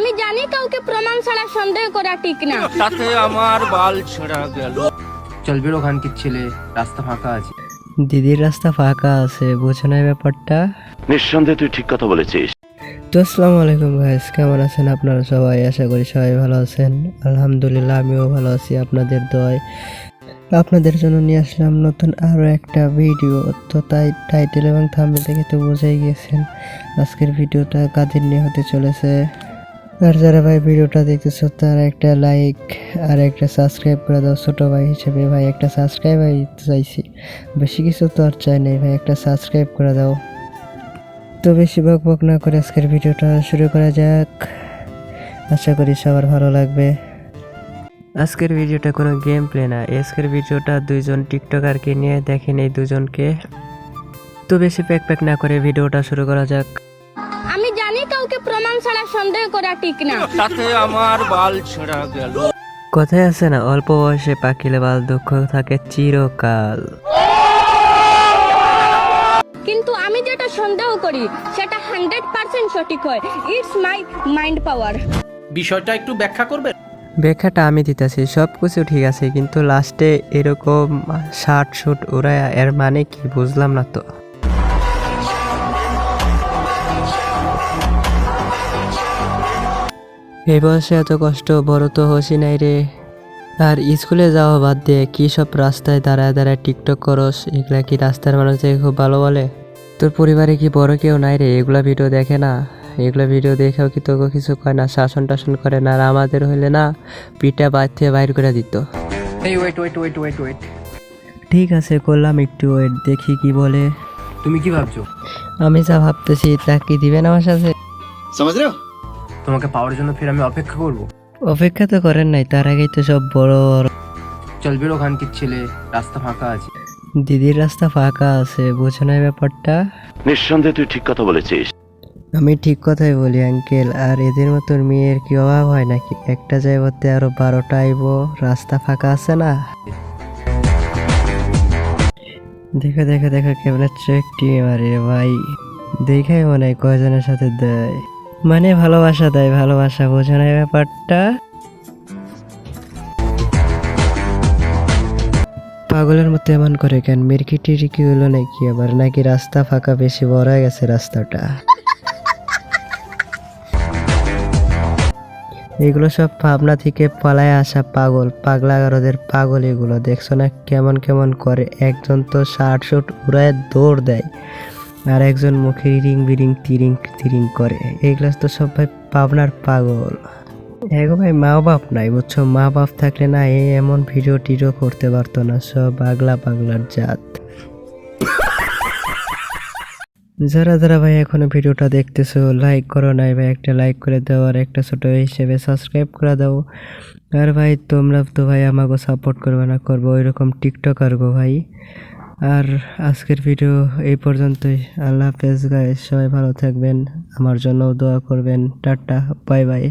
আমি জানি কাউকে প্রমাণ ছাড়া সন্দেহ করা ঠিক না। তাতে আমার বাল ছেঁড়া গেল। চল বেরো খানকির ছেলে রাস্তা ফাঁকা আছে। দিদির রাস্তা ফাঁকা আছে বুঝো না ব্যাপারটা। নিঃসন্দেহে তুই ঠিক কথা বলেছিস। তো আসসালামু আলাইকুম গাইস কেমন আছেন আপনারা সবাই? আশা করি সবাই ভালো আছেন। আলহামদুলিল্লাহ আমিও ভালো আছি আপনাদের দয় আপনাদের জন্য নিয়ে আসলাম নতুন আরও একটা ভিডিও তো তাই টাইটেল এবং থাম্বনেল দেখে তো বুঝেই গিয়েছেন আজকের ভিডিওটা কাদের নিয়ে হতে চলেছে? আর যারা ভাই ভিডিওটা দেখতেছো, তারা একটা লাইক আর একটা সাবস্ক্রাইব করে দাও ছোটো ভাই হিসেবে। ভাই, একটা সাবস্ক্রাইব চাইছি। বেশি কিছু তো আর চাই নাই ভাই, একটা সাবস্ক্রাইব করে দাও। তো বেশি বক বক না করে আজকের ভিডিওটা শুরু করা যাক। আশা করি সবার ভালো লাগবে। আজকের ভিডিওটা কোনো গেম প্লে না। আজকের ভিডিওটা দুইজন টিকটকারকে নিয়ে দেখেন এই দুজনকে। তো বেশি প্যাক প্যাক না করে ভিডিওটা শুরু করা যাক। প্রমাণ সন্দেহ করা ঠিক না। তাতে আমার বাল ছেঁড়া গেল। কথায় আছে না অল্প বয়সে পাকিলে বাল দুঃখ থাকে চিরকাল। কিন্তু আমি যেটা সন্দেহ করি সেটা হান্ড্রেড পার্সেন্ট সঠিক হয়। ইটস মাই মাইন্ড পাওয়ার বিষয়টা একটু ব্যাখ্যা করবে ব্যাখ্যাটা আমি দিতেছি সব কিছু ঠিক আছে কিন্তু লাস্টে এরকম শার্ট শুট ওরা এর মানে কি বুঝলাম না তো। এই বয়সে এত কষ্ট বড় তো হসি নাই রে। আর স্কুলে যাওয়া বাদ দিয়ে কি সব রাস্তায় দাঁড়ায় দাঁড়ায় টিকটক করস এগুলা কি রাস্তার মানুষ খুব ভালো বলে? তোর পরিবারে কি বড় কেউ নাই রে? এগুলা ভিডিও দেখে না। এগুলো ভিডিও দেখেও কি তোকে কিছু করে না? শাসন টাসন করে না? আর আমাদের হইলে না পিঠা বাদ থেকে বাইর করে দিত। এই wait wait wait wait wait ঠিক আছে করলাম একটু ওয়েট দেখি কি বলে। তুমি কি ভাবছ? আমি যা ভাবতেছি তা কি দিবেন আমার সাথে? তোমাকে পাওয়ার জন্য ফির আমি অপেক্ষা করব। অপেক্ষা তো করেন নাই তার আগেই তো সব বড় বড় চল বেরো খানকির ছেলে রাস্তা ফাঁকা আছে। দিদির রাস্তা ফাঁকা আছে বুঝো না ব্যাপারটা? নিঃসন্দেহে তুই ঠিক কথা বলেছিস। আমি ঠিক কথাই বলি আঙ্কেল আর এদের মতন মেয়ের কি অভাব হয় নাকি? একটা জায়গাতে আরও বারোটা আইব রাস্তা ফাঁকা আছে না? দেখো দেখো দেখো কেমন টিয়ে মারে ভাই। দেখাই মনে হয় কয়জনের সাথে দেয়। মানে ভালোবাসা দেয় ভালোবাসা, বোঝো না এই ব্যাপারটা। পাগলের মতো এমন করে কেন? মিরকি টিরকি হলো নাকি আবার? নাকি রাস্তা ফাঁকা বেশি বড় গেছে রাস্তাটা? এগুলো সব ভাবনা থেকে পালায় আসা পাগল, পাগলা গারদের পাগল এগুলো। দেখছ না কেমন কেমন করে? একজন তো শার্ট শুট উড়ায় দৌড় দেয়। আর একজন মুখে রিং বিরিং তিরিং তিরিং করে। এগুলো তো সব ভাই পাবনার পাগল। এগো ভাই, মা বাপ নাই বুঝছ? মা বাপ থাকলে না এই এমন ভিডিও টিডিও করতে পারতো না, সব পাগলা পাগলার জাত। যারা যারা ভাই এখনও ভিডিওটা দেখতেছো লাইক করো নাই ভাই, একটা লাইক করে দাও আর একটা ছোট হিসেবে সাবস্ক্রাইব করে দাও। আর ভাই, তোমরা তো ভাই আমাকে সাপোর্ট করবে না, করব ওই রকম টিকটক আর গো ভাই। আর আজকের ভিডিও এই পর্যন্তই। আল্লাহ হাফেজ গায়ে সবাই ভালো থাকবেন। আমার জন্য দোয়া করবেন। টাটা। Bye bye.